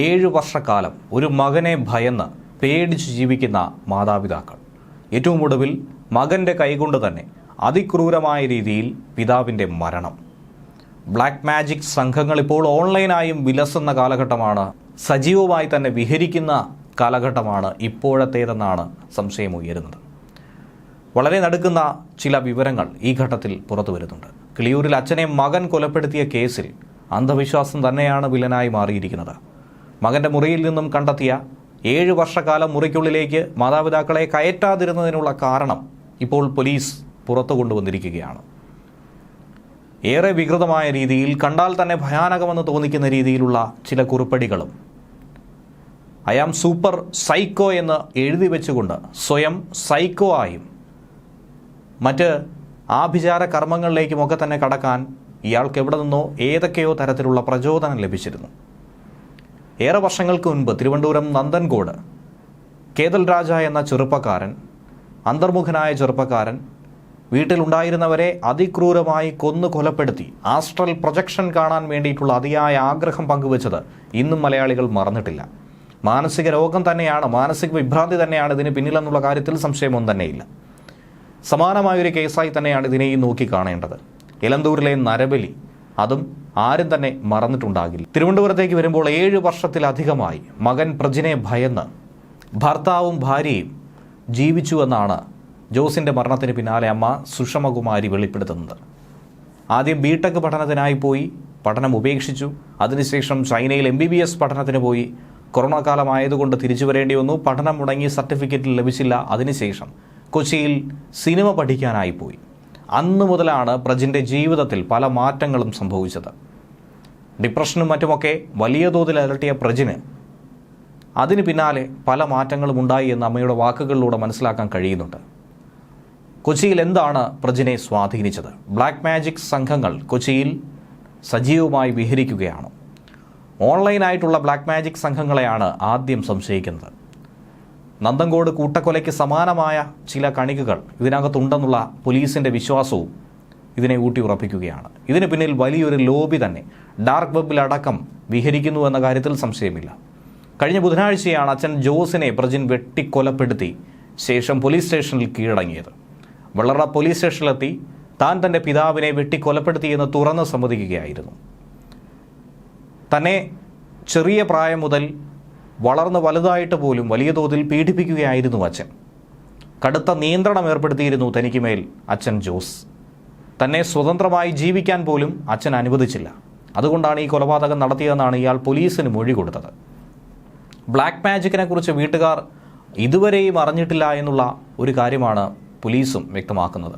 ഏഴ് വർഷക്കാലം ഒരു മകനെ ഭയന്ന് പേടിച്ച് ജീവിക്കുന്ന മാതാപിതാക്കൾ. ഏറ്റവും ഒടുവിൽ മകന്റെ കൈകൊണ്ട് തന്നെ അതിക്രൂരമായ രീതിയിൽ പിതാവിന്റെ മരണം. ബ്ലാക്ക് മാജിക് സംഘങ്ങൾ ഇപ്പോൾ ഓൺലൈനായും വിലസുന്ന കാലഘട്ടമാണ്. സജീവമായി തന്നെ വിഹരിക്കുന്ന കാലഘട്ടമാണ് ഇപ്പോഴത്തേതെന്നാണ് സംശയം ഉയരുന്നത്. വളരെ നടുക്കുന്ന ചില വിവരങ്ങൾ ഈ ഘട്ടത്തിൽ പുറത്തു വരുന്നുണ്ട്. കിളിയൂരിൽ അച്ഛനെ മകൻ കൊലപ്പെടുത്തിയ കേസിൽ അന്ധവിശ്വാസം തന്നെയാണ് വില്ലനായി മാറിയിരിക്കുന്നത്. മകന്റെ മുറിയിൽ നിന്നും കണ്ടെത്തിയ ഏഴ് വർഷക്കാലം മുറിക്കുള്ളിലേക്ക് മാതാപിതാക്കളെ കയറ്റാതിരുന്നതിനുള്ള കാരണം ഇപ്പോൾ പോലീസ് പുറത്തു കൊണ്ടുവന്നിരിക്കുകയാണ്. ഏറെ വികൃതമായ രീതിയിൽ കണ്ടാൽ തന്നെ ഭയാനകമെന്ന് തോന്നിക്കുന്ന രീതിയിലുള്ള ചില കുറിപ്പടികളും. ഐ ആം സൂപ്പർ സൈക്കോ എന്ന് എഴുതി വെച്ചുകൊണ്ട് സ്വയം സൈക്കോ ആയും മറ്റ് ആഭിചാര കർമ്മങ്ങളിലേക്കുമൊക്കെ തന്നെ കടക്കാൻ ഇയാൾക്ക് എവിടെ നിന്നോ ഏതൊക്കെയോ തരത്തിലുള്ള പ്രചോദനം ലഭിച്ചിരുന്നു. ഏറെ വർഷങ്ങൾക്ക് മുൻപ് തിരുവനന്തപുരം നന്ദൻകോട് കേതൽ രാജ എന്ന ചെറുപ്പക്കാരൻ അന്തർമുഖനായ ചെറുപ്പക്കാരൻ വീട്ടിലുണ്ടായിരുന്നവരെ അതിക്രൂരമായി കൊന്നു കൊലപ്പെടുത്തി ആസ്ട്രൽ പ്രൊജക്ഷൻ കാണാൻ വേണ്ടിയിട്ടുള്ള അതിയായ ആഗ്രഹം പങ്കുവച്ചത് ഇന്നും മലയാളികൾ മറന്നിട്ടില്ല. മാനസിക രോഗം തന്നെയാണ് മാനസിക വിഭ്രാന്തി തന്നെയാണ് ഇതിന് പിന്നിലെന്നുള്ള കാര്യത്തിൽ സംശയമൊന്നും തന്നെയില്ല. സമാനമായൊരു കേസായി തന്നെയാണ് ഇതിനെയും നോക്കി കാണേണ്ടത്. ഇലന്തൂരിലെ നരബലി അതും ആരും തന്നെ മറന്നിട്ടുണ്ടാകില്ല. തിരുവനന്തപുരത്തേക്ക് വരുമ്പോൾ ഏഴ് വർഷത്തിലധികമായി മകൻ പ്രജിനെ ഭയന്ന് ഭർത്താവും ഭാര്യയും ജീവിച്ചു എന്നാണ് ജോസിന്റെ മരണത്തിന് പിന്നാലെ അമ്മ സുഷമകുമാരി വെളിപ്പെടുത്തുന്നത്. ആദ്യം ബി ടെക് പഠനത്തിനായി പോയി പഠനം ഉപേക്ഷിച്ചു. അതിനുശേഷം ചൈനയിൽ എം ബി ബി എസ് പഠനത്തിന് പോയി. കൊറോണ കാലമായതുകൊണ്ട് തിരിച്ചു വരേണ്ടി വന്നു. പഠനം മുടങ്ങി സർട്ടിഫിക്കറ്റ് ലഭിച്ചില്ല. അതിനുശേഷം കൊച്ചിയിൽ സിനിമ പഠിക്കാനായി പോയി. അന്ന് മുതലാണ് പ്രജിന്റെ ജീവിതത്തിൽ പല മാറ്റങ്ങളും സംഭവിച്ചത്. ഡിപ്രഷനും മറ്റുമൊക്കെ വലിയ തോതിൽ അലട്ടിയ പ്രജിന് അതിന് പിന്നാലെ പല മാറ്റങ്ങളും ഉണ്ടായി എന്ന് അമ്മയുടെ വാക്കുകളിലൂടെ മനസ്സിലാക്കാൻ കഴിയുന്നുണ്ട്. കൊച്ചിയിൽ എന്താണ് പ്രജിനെ സ്വാധീനിച്ചത്? ബ്ലാക്ക് മാജിക് സംഘങ്ങൾ കൊച്ചിയിൽ സജീവമായി വിഹരിക്കുകയാണ്. ഓൺലൈനായിട്ടുള്ള ബ്ലാക്ക് മാജിക് സംഘങ്ങളെയാണ് ആദ്യം സംശയിക്കുന്നത്. നന്ദങ്കോട് കൂട്ടക്കൊലയ്ക്ക് സമാനമായ ചില കണികകൾ ഇതിനകത്തുണ്ടെന്നുള്ള പോലീസിന്റെ വിശ്വാസവും ഇതിനെ ഊട്ടിയുറപ്പിക്കുകയാണ് ഇതിന് പിന്നിൽ വലിയൊരു ലോബി തന്നെ. ഡാർക്ക് വെബിലടക്കം വിഹരിക്കുന്നു എന്ന കാര്യത്തിൽ സംശയമില്ല. കഴിഞ്ഞ ബുധനാഴ്ചയാണ് അച്ഛൻ ജോസിനെ പ്രജിൻ വെട്ടിക്കൊലപ്പെടുത്തി ശേഷം പോലീസ് സ്റ്റേഷനിൽ കീഴടങ്ങിയത്. വെള്ളറ പോലീസ് സ്റ്റേഷനിലെത്തി താൻ തന്റെ പിതാവിനെ വെട്ടിക്കൊലപ്പെടുത്തിയെന്ന് തുറന്ന് സമ്മതിക്കുകയായിരുന്നു. തന്നെ ചെറിയ പ്രായം മുതൽ വളർന്ന് വലുതായിട്ട് പോലും വലിയ തോതിൽ പീഡിപ്പിക്കുകയായിരുന്നു അച്ഛൻ. കടുത്ത നിയന്ത്രണം ഏർപ്പെടുത്തിയിരുന്നു തനിക്ക് മേൽ അച്ഛൻ ജോസ്. തന്നെ സ്വതന്ത്രമായി ജീവിക്കാൻ പോലും അച്ഛൻ അനുവദിച്ചില്ല. അതുകൊണ്ടാണ് ഈ കൊലപാതകം നടത്തിയതെന്നാണ് ഇയാൾ പോലീസിന് മൊഴി കൊടുത്തത്. ബ്ലാക്ക് മാജിക്കിനെ കുറിച്ച് വീട്ടുകാർ ഇതുവരെയും അറിഞ്ഞിട്ടില്ല എന്നുള്ള ഒരു കാര്യമാണ് പോലീസും വ്യക്തമാക്കുന്നത്.